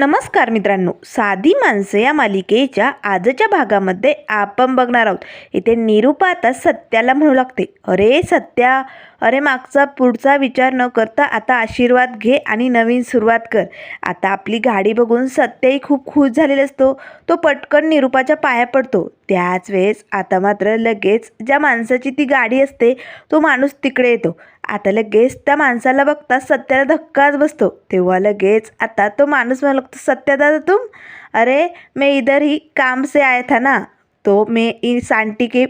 नमस्कार मित्रांनो साधी माणसं या मालिकेच्या आजच्या भागामध्ये आपण बघणार आहोत. इथे निरूपा आता सत्याला म्हणू लागते. अरे सत्या अरे मागचा पुढचा विचार न करता आता आशीर्वाद घे आणि नवीन सुरुवात कर. आता आपली गाडी बघून सत्यही खूप खुश झालेला असतो. तो पटकन निरूपाच्या पाया पडतो. त्याच वेळेस आता मात्र लगेच ज्या माणसाची ती गाडी असते तो माणूस तिकडे येतो. आता लगेच त्या माणसाला बघता सत्याला धक्काच बसतो. तेव्हा लगेच आता तो माणूस मला लागतो सत्या दादा तुम? अरे मैं इधर ही काम से आया था ना. तो मैं इस सांटी के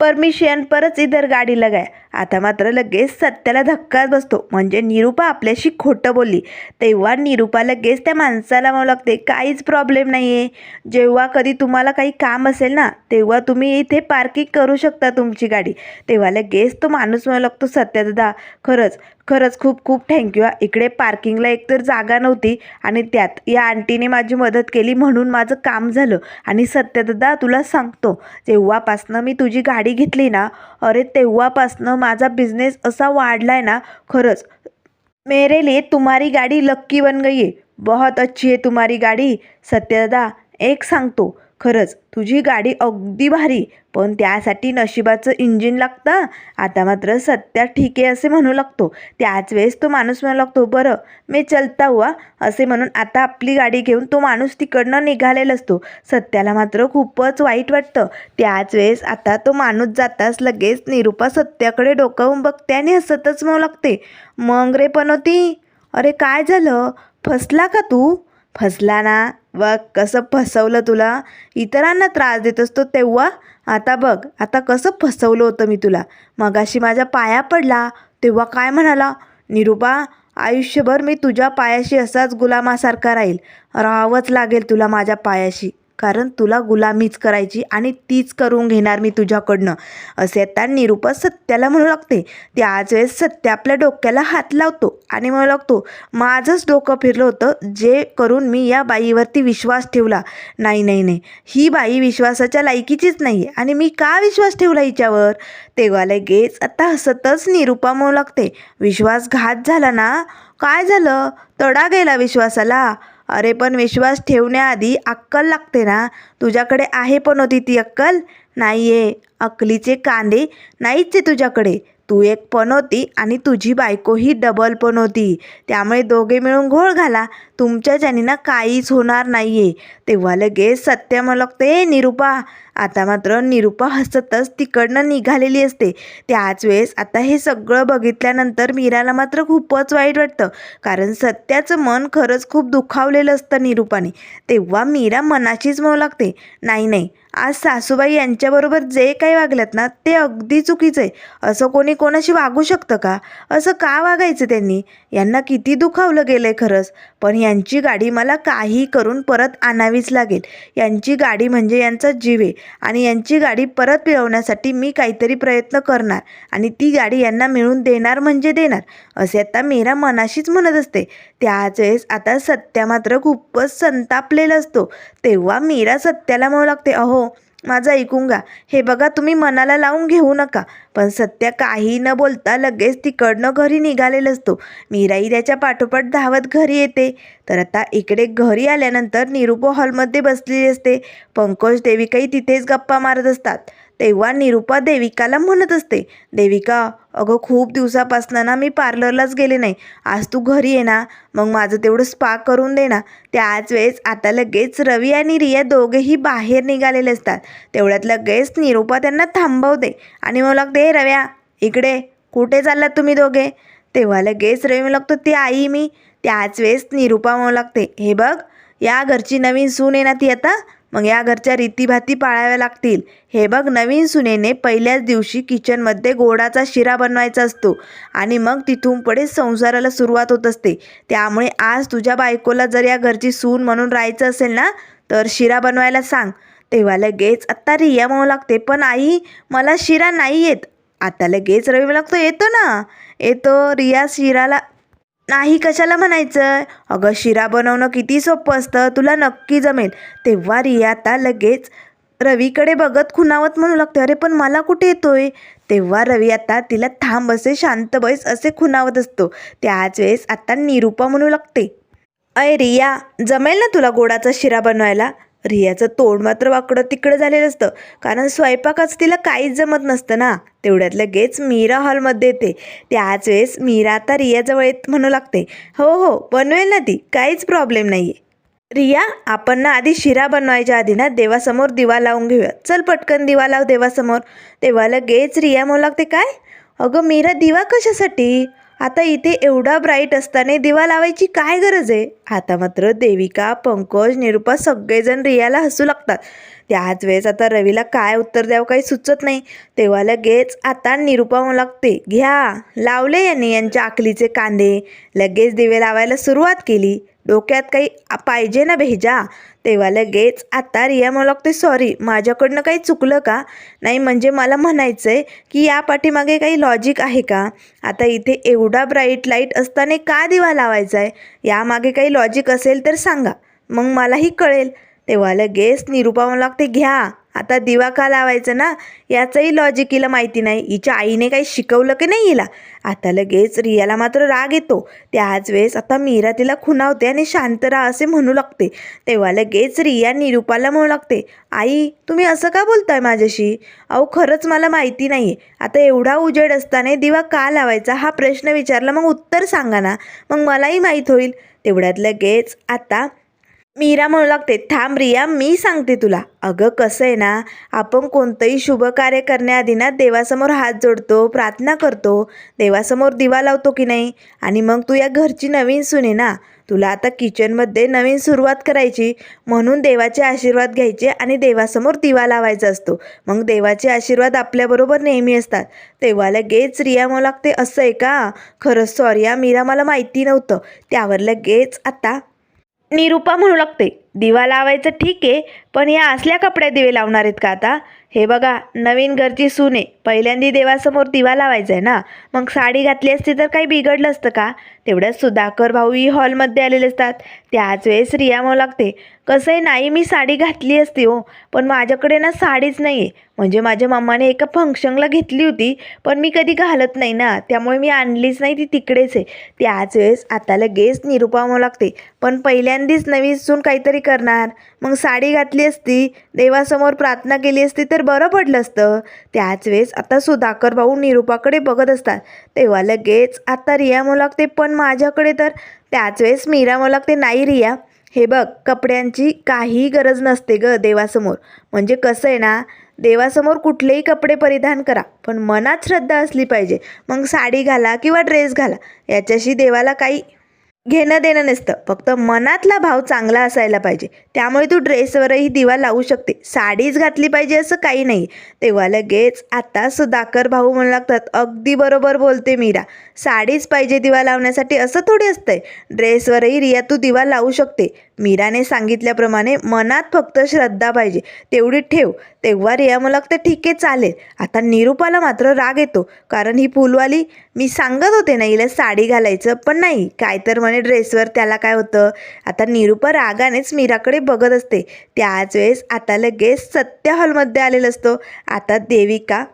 परमिशन परच इधर गाडी लगाया. आता मात्र लगेच सत्याला धक्काच बसतो. म्हणजे निरूपा आपल्याशी खोटं बोलली. तेव्हा निरूपा लगेच त्या माणसाला म्हणू लागते काहीच प्रॉब्लेम नाही आहे जेव्हा कधी तुम्हाला काही काम असेल ना तेव्हा तुम्ही इथे पार्किंग करू शकता तुमची गाडी. तेव्हा लगेच तो माणूस म्हणू लागतो सत्या दादा खरंच खरंच खूप खूप थँक्यू इकडे पार्किंगला एकतर जागा नव्हती आणि त्यात या आंटीने माझी मदत केली म्हणून माझं काम झालं. आणि सत्यदादा तुला सांगतो जेव्हापासनं मी तुझी गाडी घेतली ना अरे तेव्हापासनं माझा बिझनेस असा वाढला आहे ना खरंच. मेरे लिए तुम्हारी गाडी लक्की बन गई है बहुत अच्छी है तुम्हारी गाडी सत्यदा. एक सांगतो खरंच तुझी गाडी अगदी भारी पण त्यासाठी नशिबाचं इंजिन लागतं. आता मात्र सत्या ठीक आहे असे म्हणू लागतो. त्याच वेळेस तो माणूस म्हणू लागतो बरं मी चलता हुआ असे म्हणून आता आपली गाडी घेऊन तो माणूस तिकडनं निघालेला असतो. सत्याला मात्र खूपच वाईट वाटतं. त्याच वेळेस आता तो माणूस जाताच लगेच निरूपा सत्याकडे डोकावून बघते आणि हसतच म्हणू लागते. मग रे पनोती अरे काय झालं? फसला का तू? फसला ना बघ कसं फसवलं तुला? इतरांना त्रास देत असतो तेव्हा? आता बघ आता कसं फसवलं होतं मी तुला? मगाशी माझ्या पाया पडला तेव्हा काय म्हणाला? निरूपा आयुष्यभर मी तुझ्या पायाशी असाच गुलामासारखा राहील. राहावंच लागेल तुला माझ्या पायाशी. कारण तुला गुलामीच करायची आणि तीच करून घेणार मी तुझ्याकडनं. असे आता निरूपा सत्याला म्हणू लागते. त्याच वेळेस सत्य आपल्या डोक्याला हात लावतो आणि म्हणू लागतो माझंच डोकं फिरलं होतं जे करून मी या बाईवरती विश्वास ठेवला. नाही नाही नाही. ही बाई विश्वासाच्या लायकीचीच नाही आहे आणि मी का विश्वास ठेवला हिच्यावर? तेव्हा लगेच आता हसतच निरूपा म्हणू लागते विश्वासघात झाला ना? काय झालं? तडा गेला विश्वासाला. अरे पण विश्वास ठेवण्याआधी अक्कल लागते ना? तुझ्याकडे आहे पण होती ती अक्कल? नाही आहे अक्कलीचे कांदे नाहीच आहे तुझ्याकडे. तू एक पण होती आणि तुझी बायको ही डबल पण होती. त्यामुळे दोघे मिळून घोळ घाला. तुमच्या ज्यानीना काहीच होणार नाही आहे तेव्हा लगेच सत्य मलकते लागते निरूपा. आता मात्र निरूपा हसतच तिकडनं निघालेली असते. त्याच वेळेस आता हे सगळं बघितल्यानंतर मीराला मात्र खूपच वाईट वाटतं. कारण सत्याचं मन खरंच खूप दुखावलेलं असतं निरूपाने. तेव्हा मीरा मनाचीच म्हणू लागते. नाही नाही. आज सासूबाई यांच्याबरोबर जे काही वागल्यात ना ते अगदी चुकीचं आहे असं कोणी कोणाशी वागू शकतं का? असं का वागायचं त्यांनी? यांना किती दुखावलं गेलं आहे खरंच. पण यांची गाडी मला काही करून परत आणावीच लागेल. यांची गाडी म्हणजे यांचा जीव. आहे आणि यांची गाडी परत मिळवण्यासाठी मी काहीतरी प्रयत्न करणार. आणि ती गाडी यांना मिळून देणार म्हणजे देणार. असे आता मेरा मनाशीच म्हणत असते. त्याच वेळेस आता सत्या मात्र खूपच संतापलेला असतो. तेव्हा मीरा सत्याला म्हणू लागते अहो माझं ऐकूंगा हे बघा तुम्ही मनाला लावून घेऊ नका. पण सत्या काही न बोलता लगेच तिकडनं घरी निघालेलं असतो. मीराई त्याच्या पाठोपाठ धावत घरी येते. तर आता इकडे घरी आल्यानंतर निरुपो हॉलमध्ये बसलेली असते. पंकज देविकाही तिथेच गप्पा मारत असतात. तेव्हा निरूपा देविकाला म्हणत असते देविका अगं खूप दिवसापासनं ना मी पार्लरलाच गेले नाही. आज तू घरी ये ना मग माझं तेवढं स्पा करून दे ना. त्याच वेळेस आता लगेच रवी आणि रिया दोघेही बाहेर निघालेले असतात. तेवढ्यात लगेच निरूपा त्यांना थांबवते आणि मग लागते रव्या इकडे कुठे चाललात तुम्ही दोघे? तेव्हा लगेच रवी म्हणू लागतो ती आई मी. त्याच वेळेस निरूपा म्हणू लागते हे बघ या घरची नवीन सून आहे ना ती आता मग या घरच्या रीतीभाती पाळाव्या लागतील. हे बघ नवीन सुनेने पहिल्याच दिवशी किचनमध्ये गोडाचा शिरा बनवायचा असतो आणि मग तिथून पुढे संसाराला सुरुवात होत असते. त्यामुळे आज तुझ्या बायकोला जर या घरची सून म्हणून राहायचं असेल ना तर शिरा बनवायला सांग. तेव्हा लगेच आत्ता रिया म्हणू लागते पण आई मला शिरा नाही येत आता लगेच रवी म्हणू लागतो येतो ना. येतो रिया शिराला नाही कशाला म्हणायचं अगं शिरा बनवणं किती सोपं असतं. तुला नक्की जमेल. तेव्हा रिया आता लगेच रवीकडे बघत खुनावत म्हणू लागते. अरे पण मला कुठे येतोय? तेव्हा रवी आता तिला थांब असे शांत बैस असे खुनावत असतो. त्याच वेळेस आता निरूपा म्हणू लागते. अय रिया जमेल ना तुला गोडाचा शिरा बनवायला? रियाचं तोंड मात्र वाकडं तिकडं झालेलं असतं. कारण स्वयंपाकाच तिला काहीच जमत नसतं ना. तेवढ्यात लगेच मीरा हॉलमध्ये येते. त्याच वेळेस मीरा आता रियाजवळ येत म्हणू लागते. हो हो बनवेल ना ती. काहीच प्रॉब्लेम नाही आहे रिया आपण ना आधी शिरा बनवायच्या आधी ना देवासमोर दिवा लावून घेऊया. चल पटकन दिवा लाव देवासमोर. तेव्हा लगेच रिया म्हणू लागते काय? अगं मीरा दिवा कशासाठी? आता इथे एवढा ब्राईट असताना दिवा लावायची काय गरज आहे? आता मात्र देविका पंकज निरुपा सगळेजण रियाला हसू लागतात. त्याच वेळेस आता रवीला काय उत्तर द्यावं काही सुचत नाही. तेव्हा लगेच आता निरुपा म्हणू लागते घ्या लावले यांनी यांच्या आकलीचे कांदे. लगेच दिवे लावायला सुरुवात केली. डोक्यात काही पाहिजे ना भेजा? तेव्हा लगेच आता रिया म्हणू लागते सॉरी माझ्याकडनं काही चुकलं का? नाही म्हणजे मला म्हणायचं आहे की या पाठीमागे काही लॉजिक आहे का? आता इथे एवढा ब्राईट लाइट असताना का दिवा लावायचा आहे यामागे काही लॉजिक असेल तर सांगा. मग मलाही कळेल. तेव्हा लगेच निरुपा म्हणू लागते घ्या. आता दिवा का लावायचा ना याचंही लॉजिक हिला माहिती नाही. हिच्या आईने काही शिकवलं की नाही हिला? आता लगेच रियाला मात्र राग येतो. त्याच वेळेस आता मीरा तिला खुणावते आणि शांत राहा असे म्हणू लागते. तेव्हा लगेच रिया निरुपाला म्हणू लागते आई तुम्ही असं का बोलताय माझ्याशी? अहो खरंच मला माहिती नाही आहे आता एवढा उजेड असताना दिवा का लावायचा हा प्रश्न विचारला मग उत्तर सांगा ना. मग मलाही माहीत होईल. तेवढ्यात लगेच आता मीरा म्हणू लागते थांब रिया मी सांगते तुला. अगं कसं आहे ना आपण कोणतंही शुभ कार्य करण्याआधी ना देवासमोर हात जोडतो प्रार्थना करतो देवासमोर दिवा लावतो की नाही? आणि मग तू या घरची नवीन सुने आहे ना तुला आता किचनमध्ये नवीन सुरुवात करायची. म्हणून देवाचे आशीर्वाद घ्यायचे आणि देवासमोर दिवा लावायचा असतो. मग देवाचे आशीर्वाद आपल्याबरोबर नेहमी असतात. तेव्हा लगेच रिया म्हणू लागते असं आहे का? खरंच सॉरी या मीरा मला माहिती नव्हतं. त्यावर लगेच आता निरुपा म्हणू लागते दिवा लावायचं ठीक आहे पण या असल्या कपड्या दिवे लावणार आहेत का आता? हे बघा नवीन घरची सून आहे. पहिल्यांदी देवासमोर दिवा लावायचा आहे ना? मग साडी घातली असती तर काही बिघडलं असतं का? तेवढ्याच सुधाकर भाऊही हॉलमध्ये आलेले असतात. त्याच वेळेस रिया म्हणू लागते कसं आहे नाही मी साडी घातली असती हो पण माझ्याकडे ना साडीच नाही आहे म्हणजे माझ्या मम्माने एका फंक्शनला घेतली होती पण मी कधी घालत नाही ना. त्यामुळे मी आणलीच नाही ती तिकडेच आहे. त्याच वेळेस आता लगेच निरुपा लागते. पण पहिल्यांदीच नवीन सून काहीतरी करणार. मग साडी घातली असती देवासमोर प्रार्थना केली असती तर बरं पडलं असतं. त्याच वेळेस आता सुधाकर भाऊ निरुपाकडे बघत असतात. तेव्हा लगेच आता रिया म्हणू लागते पण माझ्याकडे तर त्याच वेळेस मीरा म्हणू लागते नाही रिया. हे बघ कपड्यांची काही गरज नसते ग देवासमोर. म्हणजे कसं आहे ना देवासमोर कुठलेही कपडे परिधान करा पण मनात श्रद्धा असली पाहिजे. मग साडी घाला किंवा ड्रेस घाला याच्याशी देवाला काही घेणं देणं नसतं. फक्त मनातला भाव चांगला असायला पाहिजे. त्यामुळे तू ड्रेसवरही दिवा लावू शकते. साडीच घातली पाहिजे असं काही नाही. तेव्हा लगेच आता सुधाकर भाऊ म्हणू लागतात अगदी बरोबर बोलते मीरा. साडीच पाहिजे दिवा लावण्यासाठी असं थोडी असतंय. ड्रेसवरही रिया तू दिवा लावू शकते. मीराने सांगितल्याप्रमाणे मनात फक्त श्रद्धा पाहिजे. तेवढी ठेव. तेव्हा रिया मला लागतं ठीक आहे चालेल. आता निरूपाला मात्र राग येतो. कारण ही फुलवाली मी सांगत होते ना हिला साडी घालायचं पण नाही. काय तर म्हणे ड्रेसवर त्याला काय होतं? आता निरूपा रागानेच मीराकडे बघत असते. त्याच वेळेस आता लगेच सत्य हॉलमध्ये आलेलं असतो. आता देविका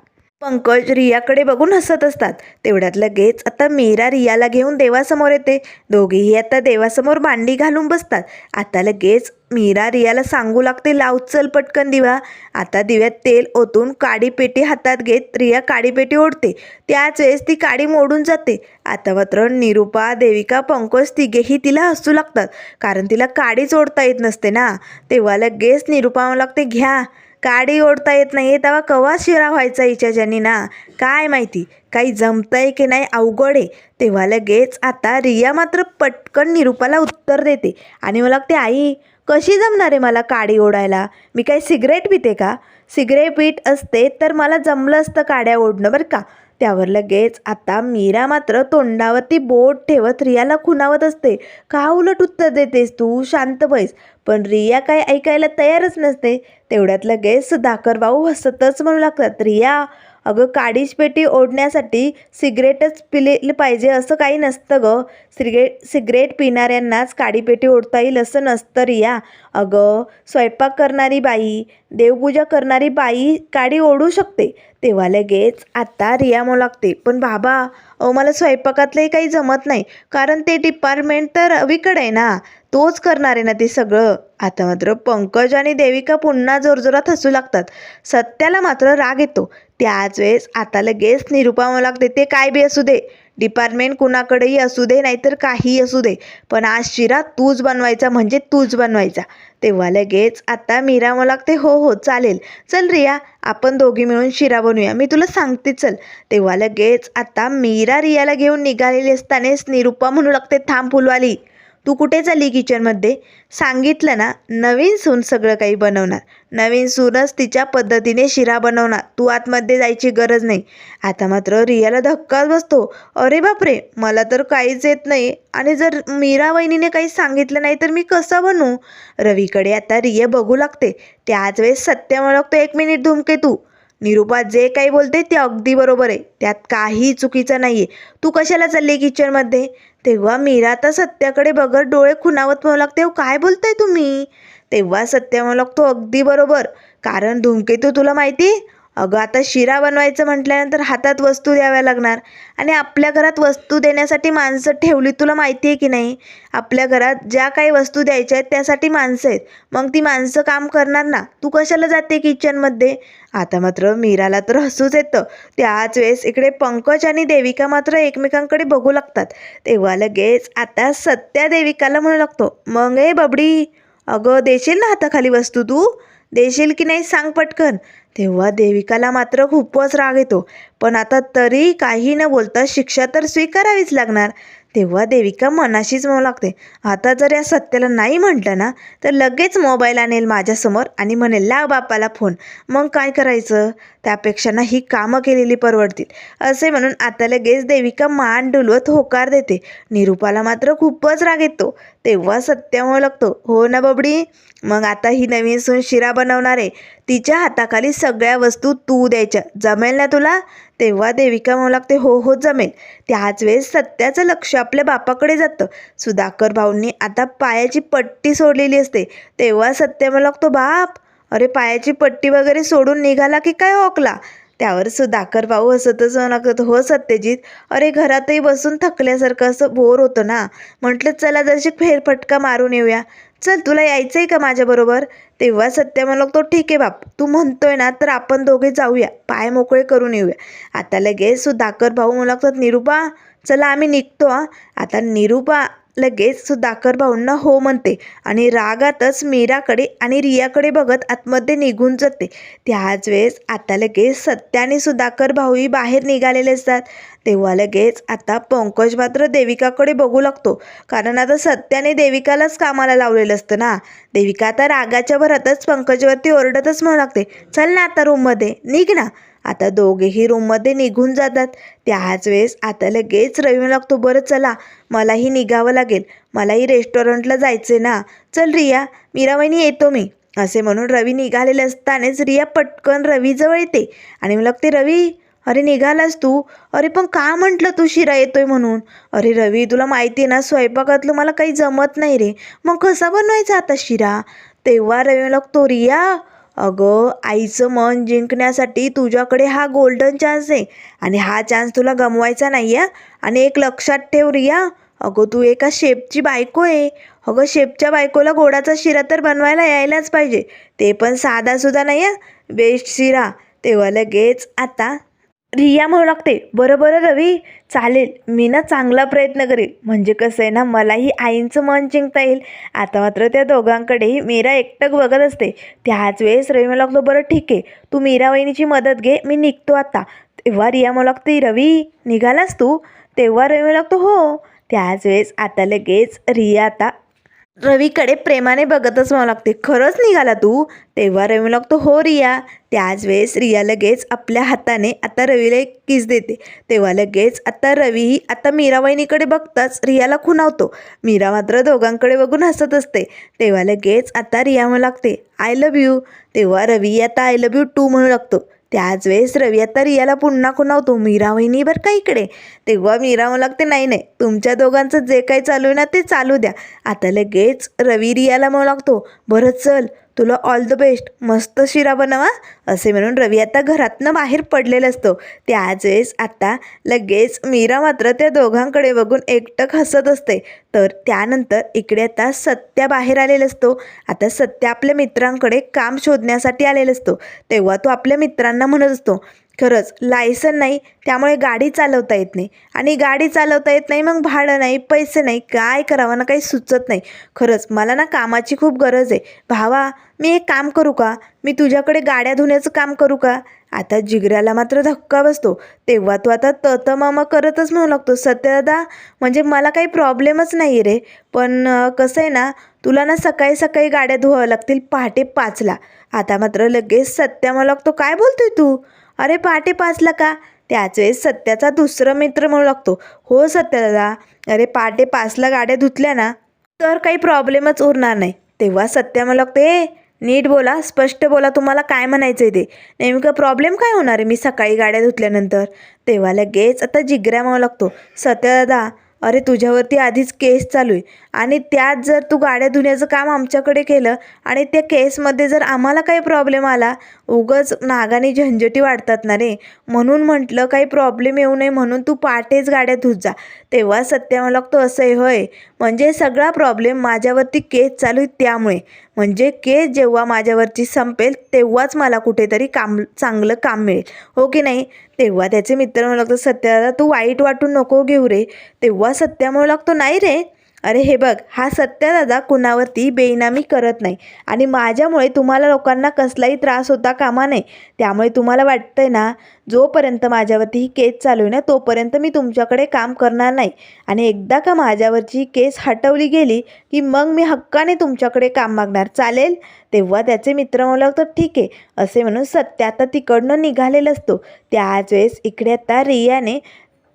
पंकज रियाकडे बघून हसत असतात. तेवढ्यात लगेच आता मीरा रियाला घेऊन देवासमोर येते. दोघेही आता देवासमोर मांडी घालून बसतात. आता लगेच मीरा रियाला सांगू लागते लाव चल पटकन दिवा. आता दिव्यात तेल ओतून काडी पेटी हातात घेत रिया काडी पेटी ओढते. त्याच वेळेस ती काडी मोडून जाते. आता मात्र निरुपा देविका पंकज तिघेही तिला हसू लागतात. कारण तिला काडीच ओढता येत नसते ना. तेव्हा लगेच निरुपा लागते घ्या. काडी ओढता येत नाही तेव्हा कवा शिरा व्हायचा हिच्याच्यानी ना काय माहिती? काही जमतंय की नाही अवघड आहे. तेव्हा लगेच आता रिया मात्र पटकन निरुपाला उत्तर देते आणि मला लागते आई कशी जमणार आहे मला काडी ओढायला? मी काही सिगरेट पिते का? सिगरेट पीत असते तर मला जमलं असतं काड्या ओढणं बरं का? त्यावर लगेच आता मीरा मात्र तोंडावरती बोट ठेवत रियाला खुणावत असते. का उलट उत्तर देतेस तू? शांत बैस. पण रिया काय ऐकायला तयारच नसते. तेवढ्यात लगेच सुधाकर भाऊ हसतच म्हणू लागतात रिया अगं काडीच पेटी ओढण्यासाठी सिगरेटच पिले पाहिजे असं काही नसतं गं. सिगरेट सिगरेट पिणाऱ्यांनाच काडीपेटी ओढता येईल असं नसतं रिया. अगं स्वयंपाक करणारी बाई देवपूजा करणारी बाई काडी ओढू शकते. तेव्हा लगेच आता रिया म्हणू लागते पण बाबा अहो मला स्वयंपाकातलंही काही जमत नाही. कारण ते डिपार्टमेंट तर रवीकडे आहे ना. तोच करणार आहे ना ते सगळं. आता मात्र पंकज आणि देविका पुन्हा जोरजोरात हसू लागतात. सत्याला मात्र राग येतो. त्याच वेळेस आता लगेच निरुपा मला लागते ते काय बी असू दे. डिपार्टमेंट कुणाकडेही असू दे नाहीतर काहीही असू दे. पण आज शिरा तूच बनवायचा म्हणजे तूच बनवायचा. तेव्हा लगेच आता मीरा मला लागते हो हो चालेल. चल रिया आपण दोघी मिळून शिरा बनवूया. मी तुला सांगते चल. तेव्हा लगेच आता मीरा रियाला घेऊन निघालेली असतानाच निरुपा म्हणू लागते थांब फुलवाली. तू कुठे चालली किचनमध्ये? सांगितलं ना नवीन सून सगळं काही बनवणार. नवीन सूनच तिच्या पद्धतीने शिरा बनवणार. तू आतमध्ये जायची गरज नाही. आता मात्र रियाला धक्काच बसतो. अरे बापरे मला तर काहीच येत नाही. आणि जर मीरा वहिनीने काही सांगितलं नाही तर मी कसं बनू? रवीकडे आता रिया बघू लागते. त्याच वेळेस सत्य म्हणतो एक मिनिट धुमके तू. निरुपा जे काही बोलते ते अगदी बरोबर आहे. त्यात काही चुकीचं नाही आहे तू कशाला चालली किचनमध्ये? तेव्हा मीरा आता सत्याकडे बघत डोळे खुणावत म्हणू लागते "अहो, काय बोलताय तुम्ही? तेव्हा सत्य म्हणू लागतो अगदी बरोबर. कारण धूमकेतू तुला माहिती आहे अगं आता शिरा बनवायचं म्हटल्यानंतर हातात वस्तू द्याव्या लागणार. आणि आपल्या घरात वस्तू देण्यासाठी माणसं ठेवली तुला माहिती आहे की नाही? आपल्या घरात ज्या काही वस्तू द्यायच्या आहेत त्यासाठी माणसं आहेत. मग ती माणसं काम करणार ना? तू कशाला जाते किचनमध्ये? आता मात्र मीराला तर हसूच येतं. त्याच वेळेस इकडे पंकज आणि देविका मात्र एकमेकांकडे बघू लागतात. तेव्हा लगेच आता सत्या देविकाला म्हणू लागतो मग ए बबडी अगं देशील ना हाताखाली वस्तू तू? देशील की नाही सांग पटकन. तेव्हा देविकाला मात्र खूपच राग येतो. पण आता तरी काही न बोलता शिक्षा तर स्वीकारावीच लागणार. तेव्हा देविका मनाशीच म्हणू लागते. आता जर या सत्याला नाही म्हटलं ना तर लगेच मोबाईल आणेल माझ्यासमोर आणि म्हणेल लाव बापाला फोन मग काय करायचं? त्यापेक्षा ना ही कामं केलेली परवडतील. असे म्हणून आता लगेच देविका मान डुलवत होकार देते. निरुपाला मात्र खूपच राग येतो. तेव्हा सत्य म्हणू लागतो. हो ना बबडी मग आता ही नवीन सून शिरा बनवणार आहे. तिच्या हाताखाली सगळ्या वस्तू तू द्यायच्या. जमेल ना तुला? तेव्हा देविका म्हणू लागते हो हो जमेल. त्याच वेळेस सत्याचं लक्ष आपल्या बापाकडे जातं. सुधाकर भाऊंनी आता पायाची पट्टी सोडलेली असते. तेव्हा सत्य म्हणू लागतो बाप अरे पायाची पट्टी वगैरे सोडून निघाला की काय ओकला? त्यावर सुधाकर भाऊ हसतच म्हणू हो सत्यजित अरे घरातही बसून थकल्यासारखं असं बोर होतं ना. म्हटलं चला जशी फेरफटका मारून येऊया. चल तुला यायचं आहे का माझ्याबरोबर? तेव्हा सत्य म्हणू तो ठीक आहे बाप तू म्हणतोय ना तर आपण दोघे जाऊया पाय मोकळे करून येऊया. आता लगेच सुधाकर भाऊ म्हणू लागतात निरुपा चला आम्ही निघतो आता निरुपा लगेच सुधाकर भाऊंना हो म्हणते आणि रागातच मीराकडे आणि रियाकडे बघत आतमध्ये निघून जाते. त्याच वेळेस आता लगेच सत्या आणि सुधाकर भाऊही बाहेर निघालेले असतात. तेव्हा लगेच आता पंकज मात्र देविकाकडे बघू लागतो. कारण आता सत्याने देविकालाच कामाला लावलेलं असतं ना. देविका आता रागाच्या भरातच पंकजवरती ओरडतच म्हणू लागते. चल ना आता रूममध्ये निघ ना. आता दोघेही रूममध्ये निघून जातात. त्याच वेळेस आता लगेच रवी लागतो बरं चला. मलाही निघावं लागेल. मलाही रेस्टॉरंटला जायचे ना. चल रिया. मीराबाईनी येतो मी. असे म्हणून रवी निघालेले असतानाच रिया पटकन रवीजवळ येते. आणि मला लागते रवी अरे निघालास तू? अरे पण का म्हटलं तू शिरा येतोय म्हणून? अरे रवी तुला माहिती आहे ना स्वयंपाकातलं मला काही जमत नाही रे. मग कसा बनवायचा आता शिरा? तेव्हा रवी लागतो रिया अगं आईचं मन जिंकण्यासाठी तुझ्याकडे हा गोल्डन चान्स आहे. आणि हा चान्स तुला गमवायचा नाही आहे आणि एक लक्षात ठेव रिया. अगं तू एका शेपची बायको आहे. अगं शेपच्या बायकोला गोडाचा शिरा तर बनवायला यायलाच पाहिजे. ते पण साधासुद्धा नाही आहे बेस्ट शिरा. तेव्हा लगेच आता रिया म्हणू लागते बरं बरं रवी चालेल मी ना चांगला प्रयत्न करेल. म्हणजे कसं आहे ना मलाही आईंचं मन जिंकता येईल. आता मात्र त्या दोघांकडेही मीरा एकटक बघत असते. त्याच वेळेस रवी म्हणू लागतो बरं ठीक आहे. तू मीरा वहिनीची मदत घे मी निघतो आता. तेव्हा रिया मला लागते रवी निघालास तू? तेव्हा रवी म्हणू लागतो हो. त्याच वेळेस आता लगेच रिया आता रवीकडे प्रेमाने बघतच म्हणावं लागते. खरंच निघाला तू? तेव्हा रवी लागतो हो रिया. त्याच वेळेस रिया लगेच आपल्या हाताने आता रवीला एक किस देते. तेव्हा लगेच आता रवीही आता मीरावाहिनीकडे बघताच रियाला खुणावतो. मीरा मात्र दोघांकडे बघून हसत असते. तेव्हा लगेच आता रिया म्हणू लागते आय लव्ह यू तेव्हा रवी आता आय लव्ह यू टू म्हणू लागतो. त्याच वेळेस रवी आता रियाला पुन्हा खुणावतो. मीरा वहिनी बरं का इकडे? तेव्हा मीरा म्हणू लागते नाही नाही तुमच्या दोघांचं जे काही चालू आहे ना ते चालू द्या. आता लगेच रवी रियाला म्हणू लागतो बरं चल तुला ऑल द बेस्ट मस्त शिरा बनवा असे म्हणून रवी आता घरातनं बाहेर पडलेलं असतो. त्याच वेळेस आता लगेच मीरा मात्र त्या दोघांकडे बघून एकटक हसत असते. तर त्यानंतर इकडे आता सत्या बाहेर आलेला असतो. आता सत्या आपल्या मित्रांकडे काम शोधण्यासाठी आलेला असतो. तेव्हा तो आपल्या मित्रांना म्हणत असतो खरंच लायसन नाही त्यामुळे गाडी चालवता येत नाही. आणि गाडी चालवता येत नाही मग भाडं नाही पैसे नाही काय करावं ना काही सुचत नाही. खरंच मला ना कामाची खूप गरज आहे. भावा मी एक काम करू का? मी तुझ्याकडे गाड्या धुण्याचं काम करू का? आता जिगऱ्याला मात्र धक्का बसतो. तेव्हा तो आता तत मामा करतच म्हणू लागतो सत्यदा म्हणजे मला काही प्रॉब्लेमच नाही रे. पण कसं आहे ना तुला ना सकाळी सकाळी गाड्या धुवाव्या लागतील पहाटे पाचला. आता मात्र लगेच सत्या मला लागतो. काय बोलतोय तू? अरे पहाटे पाचला का? त्याच वेळेस सत्याचा दुसरा मित्र म्हणू लागतो. हो सत्या दादा. अरे पहाटे पाचला गाड्या धुतल्या ना तर काही प्रॉब्लेमच उरणार नाही. तेव्हा सत्या म्हणू लागतो ए नीट बोला स्पष्ट बोला तुम्हाला काय म्हणायचं आहे ते? नेमकं प्रॉब्लेम काय होणार आहे मी सकाळी गाड्या धुतल्यानंतर? तेव्हा लगेच आता जिगऱ्या म्हणू लागतो सत्या दादा अरे तुझ्यावरती आधीच केस चालू आहे. आणि त्यात जर तू गाड्या धुण्याचं काम आमच्याकडे केलं आणि त्या केसमध्ये जर आम्हाला काही प्रॉब्लेम आला उगंच नागाने झंझटी वाढतात ना रे. म्हणून म्हटलं काही प्रॉब्लेम येऊ नये म्हणून तू पाटेच गाड्या धुत जा. तेव्हा सत्य मला लागतो असंही होय. म्हणजे सगळा प्रॉब्लेम माझ्यावरती केस चालू आहे त्यामुळे. म्हणजे केस जेव्हा माझ्यावरची संपेल तेव्हाच मला कुठेतरी काम चांगलं काम मिळेल. हो की नाही? तेव्हा त्याचे मित्र म्हणू लागतो सत्याला तू वाईट वाटून नको घेऊ रे. तेव्हा सत्या म्हणू लागतो नाही रे अरे हे बघ हा सत्यादादा कुणावरती बेईनामी करत नाही. आणि माझ्यामुळे तुम्हाला लोकांना कसलाही त्रास होता कामा नये. त्यामुळे तुम्हाला वाटतं आहे ना जोपर्यंत माझ्यावरती ही केस चालू आहे ना तोपर्यंत मी तुमच्याकडे काम करणार नाही. आणि एकदा का माझ्यावरची केस हटवली गेली की मग मी हक्काने तुमच्याकडे काम मागणार. चालेल? तेव्हा त्याचे मित्र म्हणलं तर ठीक आहे. असे म्हणून सत्य आता तिकडनं निघालेलं असतो. त्याच वेळेस इकडे आता रियाने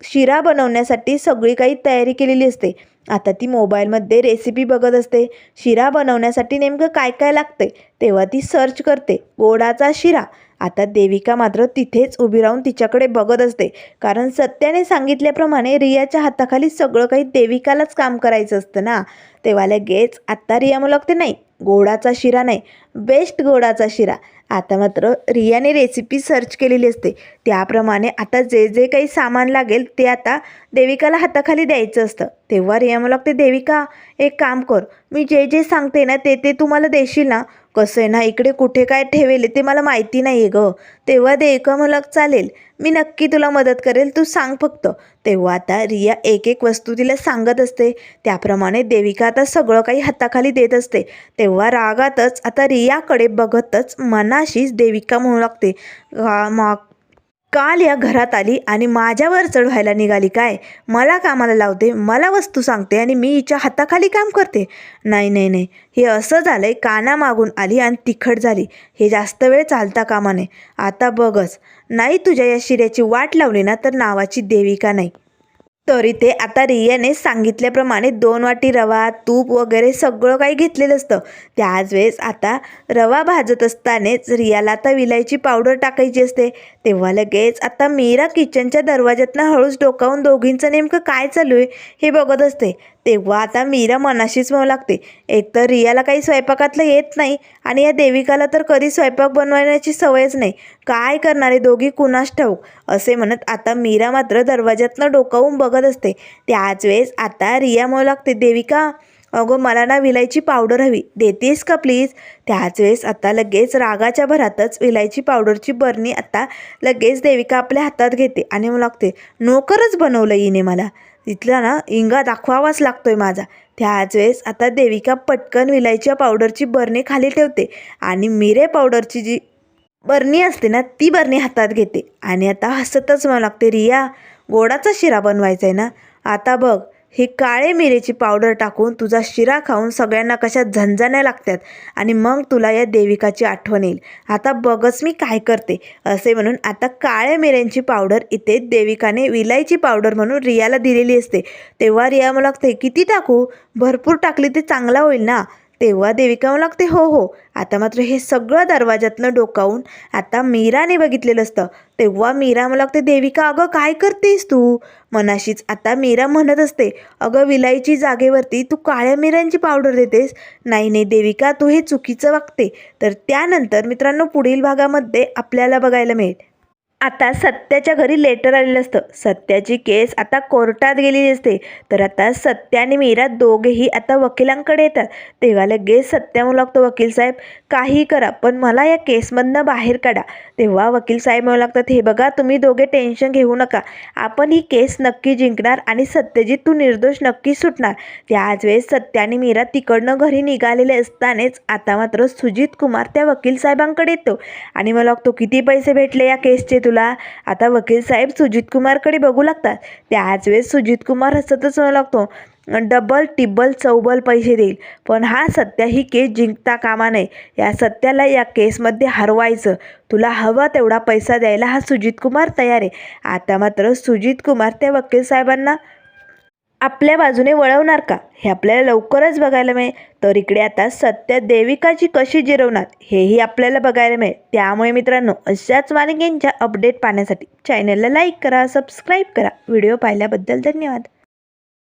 शिरा बनवण्यासाठी सगळी काही तयारी केलेली असते. आता ती मोबाईलमध्ये रेसिपी बघत असते. शिरा बनवण्यासाठी नेमकं काय काय लागते तेव्हा ती सर्च करते. गोडाचा शिरा. आता देविका मात्र तिथेच उभी राहून तिच्याकडे बघत असते. कारण सत्याने सांगितल्याप्रमाणे रियाच्या हाताखाली सगळं काही देविकालाच काम करायचं असतं ना. तेव्हा लगेच आत्ता रिया मला नाही. गोडाचा शिरा नाही. बेस्ट गोडाचा शिरा. आता मात्र रियाने रेसिपी सर्च केलेली असते. त्याप्रमाणे आता जे जे काही सामान लागेल ते आता देविकाला हाताखाली द्यायचं असतं. तेव्हा रिया मला लागते देविका एक काम कर. मी जे जे सांगते ना ते ते तुम्हाला देशील ना? कसं आहे ना इकडे कुठे काय ठेवेल ते मला माहिती नाही आहे गं. तेव्हा देविका मला चालेल. मी नक्की तुला मदत करेल. तू सांग फक्त. तेव्हा आता रिया एक एक वस्तू तिला सांगत असते. त्याप्रमाणे देविका आता सगळं काही हाताखाली देत असते. तेव्हा रागातच आता रियाकडे बघतच मनाशीच देविका म्हणू लागते मा काल या घरात आली आणि माझ्यावर चढ व्हायला निघाली काय? मला कामाला लावते मला वस्तू सांगते आणि मी हिच्या हाताखाली काम करते. नाही नाही नाही. हे असं झालंय काना मागून आली आणि तिखट झाली. हे जास्त वेळ चालता कामा नये. आता बघच. नाही तुझ्या या शिऱ्याची वाट लावली ना तर नावाची देविका नाही? तरी ते आता रियाने सांगितल्याप्रमाणे दोन वाटी रवा तूप वगैरे सगळं काही घेतलेलं असतं. त्याच वेळेस आता रवा भाजत असतानाच रियाला आता विलायची पावडर टाकायची असते. तेव्हा लगेच आता मीरा किचनच्या दरवाज्यातनं हळूच डोकावून दोघींचं नेमकं काय चालू आहे हे बघत असते. तेव्हा आता मीरा मनाशीच म्हणू लागते एकतर रियाला काही स्वयंपाकातलं येत नाही आणि या देविकाला तर कधी स्वयंपाक बनवण्याची सवयच नाही. काय करणारे दोघी कुणास ठाऊक? असे म्हणत आता मीरा मात्र दरवाज्यातनं डोकावून बघत असते. त्याच वेळेस आता रिया म्हणू लागते देविका अगं मला ना विलायची पावडर हवी देतेस का प्लीज? त्याच वेळेस आता लगेच रागाच्या भरातच विलायची पावडरची बरणी आता लगेच देविका आपल्या हातात घेते आणि मला लागते नोकरच बनवलं हिने मला. तिथला ना इंगा दाखवावाच लागतोय माझा. त्याच वेळेस आता देविका पटकन विलायच्या पावडरची बरणी खाली ठेवते आणि मिरे पावडरची जी बरणी असते ना ती बरणी हातात घेते. आणि आता हसतच मला लागते रिया गोडाचा शिरा बनवायचा आहे ना? आता बघ ही काळे मिरेची पावडर टाकून तुझा शिरा खाऊन सगळ्यांना कशा झणझण्या लागतात आणि मग तुला या देविकाची आठवण येईल. आता बघच मी काय करते असे म्हणून आता काळ्या मिऱ्यांची पावडर इथे देविकाने विलायची पावडर म्हणून रियाला दिलेली असते. तेव्हा रिया मला लागते किती टाकू? भरपूर टाकली ते चांगला होईल ना? तेव्हा देविका म्हणू लागते हो हो. आता मात्र हे सगळं दरवाजातनं डोकावून आता मीराने बघितलेलं असतं. तेव्हा मीरा म्हणू लागते देविका अगं काय करतेस तू? मनाशीच आता मीरा म्हणत असते अगं विलाईची जागेवरती तू काळ्या मिऱ्यांची पावडर देतेस. नाही नाही देविका तू हे चुकीचं वागते. तर त्यानंतर मित्रांनो पुढील भागामध्ये आपल्याला बघायला मिळेल. आता सत्याच्या घरी लेटर आलेलं असतं. सत्याची केस आता कोर्टात गेलेली असते. तर आता सत्या आणि मीरा दोघेही आता वकिलांकडे येतात. तेव्हा लगेच सत्या म्हणू लागतो वकील साहेब काही करा पण मला या केसमधनं बाहेर काढा. तेव्हा वकील साहेब म्हणू लागतात हे बघा तुम्ही दोघे टेन्शन घेऊ नका. आपण ही केस नक्की जिंकणार आणि सत्यजित तू निर्दोष नक्की सुटणार. त्याच वेळेस सत्या आणि मीरा तिकडनं घरी निघालेले असतानाच आता मात्र सुजित कुमार त्या वकील साहेबांकडे येतो. आणि मला लागतो किती पैसे भेटले या केसचे तुला? आता वकील साहेब सुजित कुमारकडे बघू लागतात. त्याच वेळेस सुजित कुमार हसतच होऊ लागतो डबल टिब्बल चौबल पैसे देईल. पण हा सत्या ही केस जिंकता कामा नये. या सत्याला या केसमध्ये हरवायचं. तुला हवा तेवढा पैसा द्यायला हा सुजित कुमार तयार आहे. आता मात्र सुजित कुमार त्या वकील साहेबांना आपल्या बाजूने वळवणार का? हे आपल्याला लवकरच बघायला मिळेल. तर इकडे आता सत्य देविकाची कशी जिरवणार हेही आपल्याला बघायला मिळेल. त्यामुळे मित्रांनो अशाच मालिकेंच्या अपडेट पाहण्यासाठी चॅनलला लाईक करा सबस्क्राईब करा. व्हिडिओ पाहिल्याबद्दल धन्यवाद.